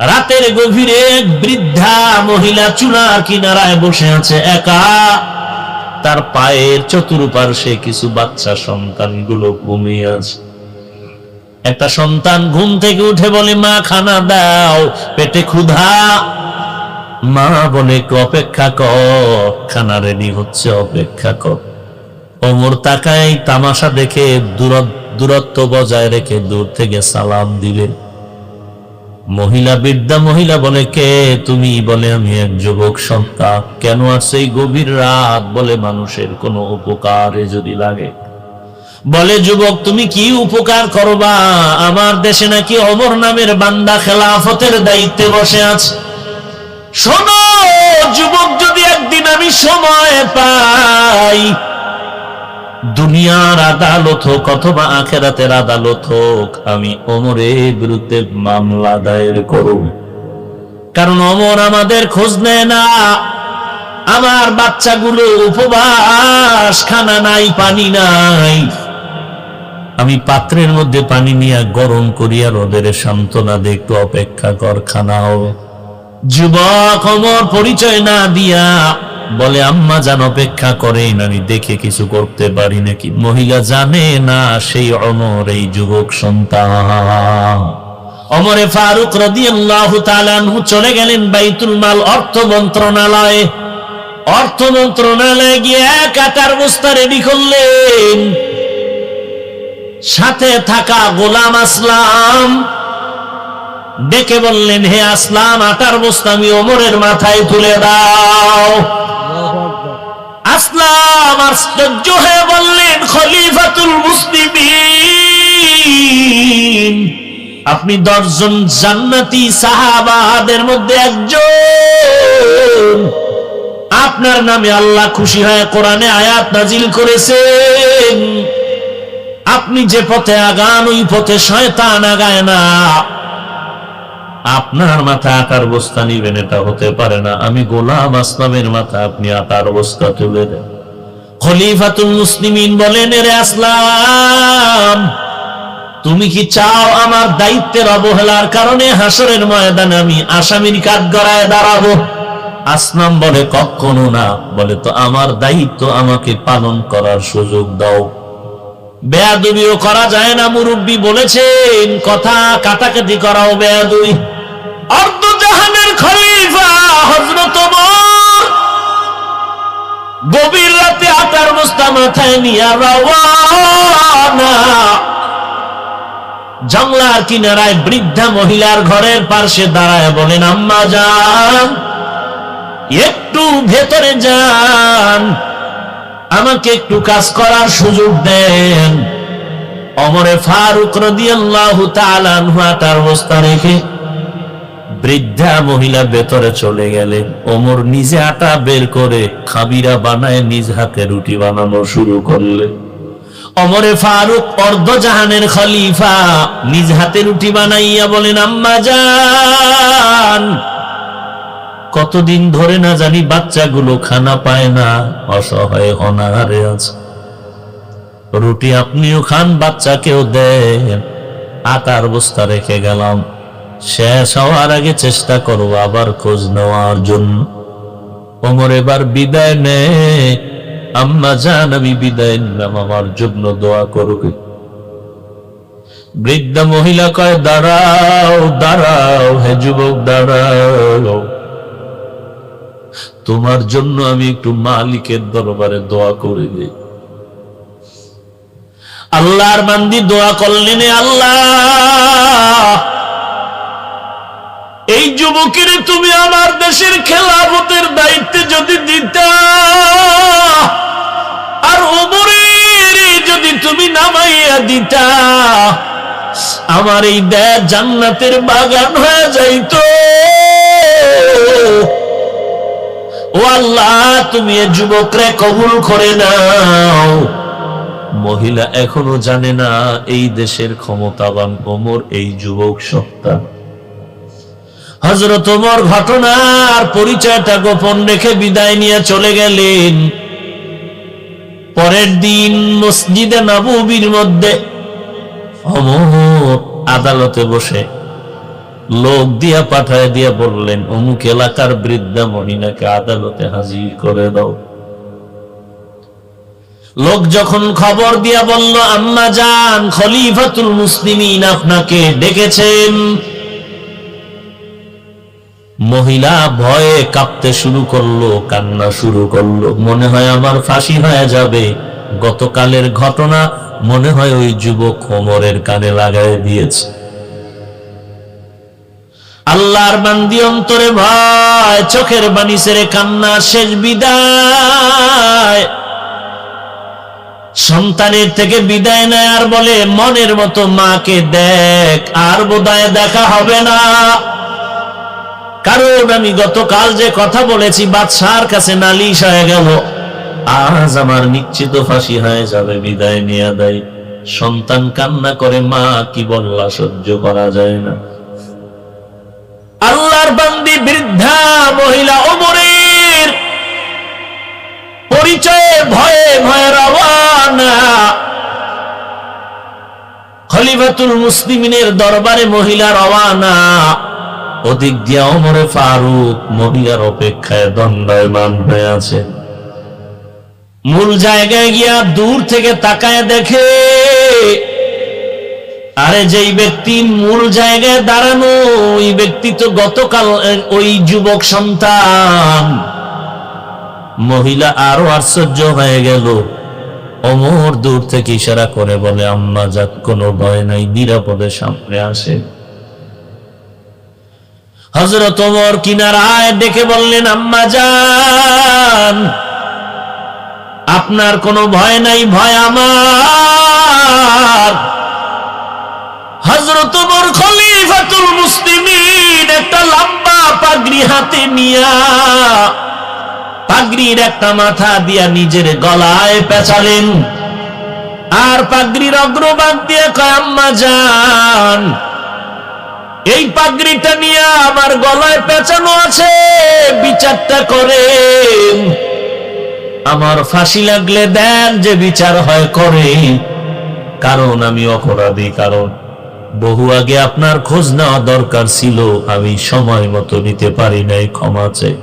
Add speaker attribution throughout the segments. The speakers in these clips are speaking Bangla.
Speaker 1: রাতের গভীরে এক বৃদ্ধা মহিলা চুলার কিনারায় বসে আছে একা। তার পায়ের চতুর্পার্শ্বে কিছু বাচ্চা সন্তানগুলো ঘুমিয়ে আছে। একটা সন্তান ঘুম থেকে উঠে বলে, মা, খানা দাও, পেটে ক্ষুধা। মা বলে অপেক্ষা কর, খানা রেডি হচ্ছে, অপেক্ষা কর। ওমর তাকায়, তামাশা দেখে দূর- দূরত্ব বজায় রেখে দূর থেকে সালাম দিলেন মহিলা বৃদ্ধা মহিলা বলে কে? তুমি বলে আমি এক যুবক সন্তান। কেন আছে এই গভীর রাত বলে মানুষের কোনো উপকারে যদি লাগে? বলে, যুবক, তুমি কি উপকার করবা? আমার দেশে নাকি অমর নামের বান্দা খেলাফতের দায়িত্বে বসে আছে। শোনো, যুবক, যদি একদিন আমি সময় পাই দুনিয়ার আদালত হোক অথবা আখেরাতের আদালত হোক, আমি অমরের বিরুদ্ধে মামলা দায়ের করব কারণ অমর আমাদের খোঁজ নেয় না। আমার বাচ্চাগুলো উপবাস, খানা নাই, পানি নাই। আমি পাত্রের মধ্যে পানি নিয়ে গরম করিয়া রোদের সান্ত্বনা দিয়ে একটু অপেক্ষা কর, খানাও। যুবক অমর পরিচয় না দিয়া বলে, আম্মা জান, অপেক্ষা করেন, আমি দেখে কিছু করতে পারি নাকি? মহিলা, জানে না, সেই অমর, এই যুবক সন্তান। অমরে ফারুক রাদিয়াল্লাহু তাআলা আনহু চলে গেলেন বাইতুল মাল অর্থ মন্ত্রণালয়ে। অর্থ মন্ত্রণালয়ে গিয়ে এক আটার বস্তা রেডি করলেন। সাথে থাকা গোলাম আসলাম। ডেকে বললেন, হে আসলাম, আটার বস্তা আমি ওমরের মাথায় তুলে দাও। আসলাম, আশ্চর্য হয়ে বললেন, খলিফাতুল মুসলিমিন, আপনি দশজন জান্নাতি সাহাবাদের মধ্যে একজন। আপনার নামে আল্লাহ খুশি হয়ে কোরআনে আয়াত নাজিল করেছেন। আপনি যে পথে আগান, ওই পথে শয়তান আগায় না। আপনার মাথা আটার বস্তা নিবেন, এটা হতে পারে না। আমি গোলাম আসলামের মাথা, আপনি আটার বস্তা তুলে দেন। খলিফাতুল মুসলিমিন বলেন রে আসলাম, তুমি কি চাও আমার দায়িত্বের অবহেলার কারণে হাসরের ময়দানে আমি আসামির কাঠ গড়ায় দাঁড়াবো? আসলাম বলে, কখনো না। বলে, তো আমার দায়িত্ব আমাকে পালন করার সুযোগ দাও। বেয়াদুবিও করা যায় না, মুরব্বী বলেছেন, কথা কাটাকাটি করাও বেয়াদুবি। অর্ধ জাহানের খলিফা হজরত গভীর রাতে বস্তা মাথায় নিয়ে জংলার কিনারায় বৃদ্ধা মহিলার ঘরের পাশে দাঁড়ায় বলেন, আম্মা যান, একটু ভেতরে যান। আমাকে একটু কাজ করার সুযোগ দেন। অমরে ফারুক রাদিয়াল্লাহু তাআলা আনহু আটার বস্তা রেখে বৃদ্ধা মহিলা ভেতরে চলে গেলেন ওমর নিজে আটা বের করে খাবিরা বানায় নিজ হাতে রুটি বানানো শুরু করলেন অমরে ফারুক অর্ধ জাহানের খলিফা নিজ হাতে রুটি বানাইয়া বলেন, আম্মা যান কতদিন ধরে না জানি বাচ্চাগুলো খানা পায় না, অসহায় অনাহারে আছে। রুটি আপনিও খান, বাচ্চাকেও দেন। আটার বস্তা রেখে গেলাম। শেষ হওয়ার আগে চেষ্টা করব আবার খোঁজ নেওয়ার জন্য। ওমর এবার বিদায় নে আম্মা জান, আমি বিদায় নিলাম, আমার জন্য দোয়া করবে। বৃদ্ধা মহিলা কয়, দাঁড়াও দাঁড়াও, হে যুবক, দাঁড়াও। তোমার জন্য আমি একটু মালিকের দরবারে দোয়া করে দিই। আল্লাহর বান্দি দোয়া করলেন "এ আল্লাহ এই যুবকের তুমি আমার দেশের খেলাফতের দায়িত্বে যদি দিতা, আর ওমরের যদি তুমি নামাইয়া দিতা, আমার এই দেশ জান্নাতের বাগান হয়ে যাইতো। ও আল্লাহ, তুমি এ যুবকরে কবুল করে নাও। মহিলা এখনও জানে না, এই দেশের ক্ষমতাবান ওমর, এই যুবক সত্তা। হজরত ওমর ঘটনার পরিচয়টা গোপন রেখে বিদায় নিয়ে চলে গেলেন। পরের দিন মসজিদে নববীর মধ্যে অমর আদালতে বসে লোক দিয়া পাঠায় দিয়া বললেন, অমুক এলাকার বৃদ্ধা মহিলাকে আদালতে হাজির করে দাও। লোক যখন খবর দিয়া বলল, আম্মা যান খলিফাতুল মুসলিমিন আপনাকে ডেকেছেন। মহিলা ভয়ে কাঁপতে শুরু করল, কান্না শুরু করল। মনে হয় আমার ফাঁসি হয়ে যাবে। গতকালের ঘটনা মনে হয় ওই যুবক কোমরের কানে লাগাই দিয়েছে। আল্লাহর বান্দি অন্তরে ভয়, চোখের বাণী সেরে কান্না, শেষ বিদায়। সন্তানের থেকে বিদায় নেয় আর বলে, মনের মতো মাকে দেখ, আর বোধহয় দেখা হবে না। কারণ আমি গতকাল যে কথা বলেছি, বাদশার কাছে নালিশ হয়ে গেল। আজ আমার নিশ্চিত ফাঁসি হয়ে যাবে, বিদায় নিয়ে দেয়। সন্তান কান্না করে, মা কি বললা, সহ্য করা যায় না। আল্লাহর বান্দি, বৃদ্ধা, মহিলা ওমরের পরিচয়ে ভয়ে ভয়ে রওয়ানা। খলিফাতুল মুসলিমিনের দরবারে মহিলা রওয়ানা। ওদিক দিয়া অমরে ফারুক, মহিলার অপেক্ষায় দণ্ডায়মান হয়ে আছে। মূল জায়গায় গিয়া দূর থেকে তাকায় দেখে, আরে যেই ব্যক্তি মূল জায়গায় দাঁড়ানো, ওই ব্যক্তি তো গতকাল ওই যুবক সন্তান। মহিলা আরও আশ্চর্য হয়ে গেল। অমর দূর থেকে ইশারা করে বলে, আম্মা যাক কোনো ভয় নাই, নিরাপদে সামনে আসে হজরত ওমর কিনারায় ডেকে বললেন, আম্মা যান আপনার কোনো ভয় নাই, ভয় আমার। হজরত ওমর খলিফাতুল মুসলিমিন একটা লম্বা পাগড়ি হাতে নিয়া, পাগড়ির একটা মাথা দিয়া নিজের গলায় পেঁচালেন। আর পাগড়ির অগ্রভাগ দিয়ে কয়, আম্মা যান এই পাগড়িটা নিয়ে আমার গলায় পেঁচানো আছে। বিচারটা করেন। আমার ফাঁসি লাগলে দেন যে বিচার হয় করে। কারণ আমি অপরাধী, কারণ বহু আগে আপনার খোঁজ নেওয়া দরকার ছিল। আমি সময় মতো নিতে পারি নাই, ক্ষমা চাই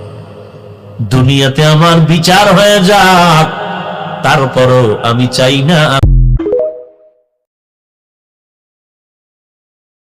Speaker 1: দুনিয়াতে আমার বিচার হয়ে যাক। তারপরও আমি চাই না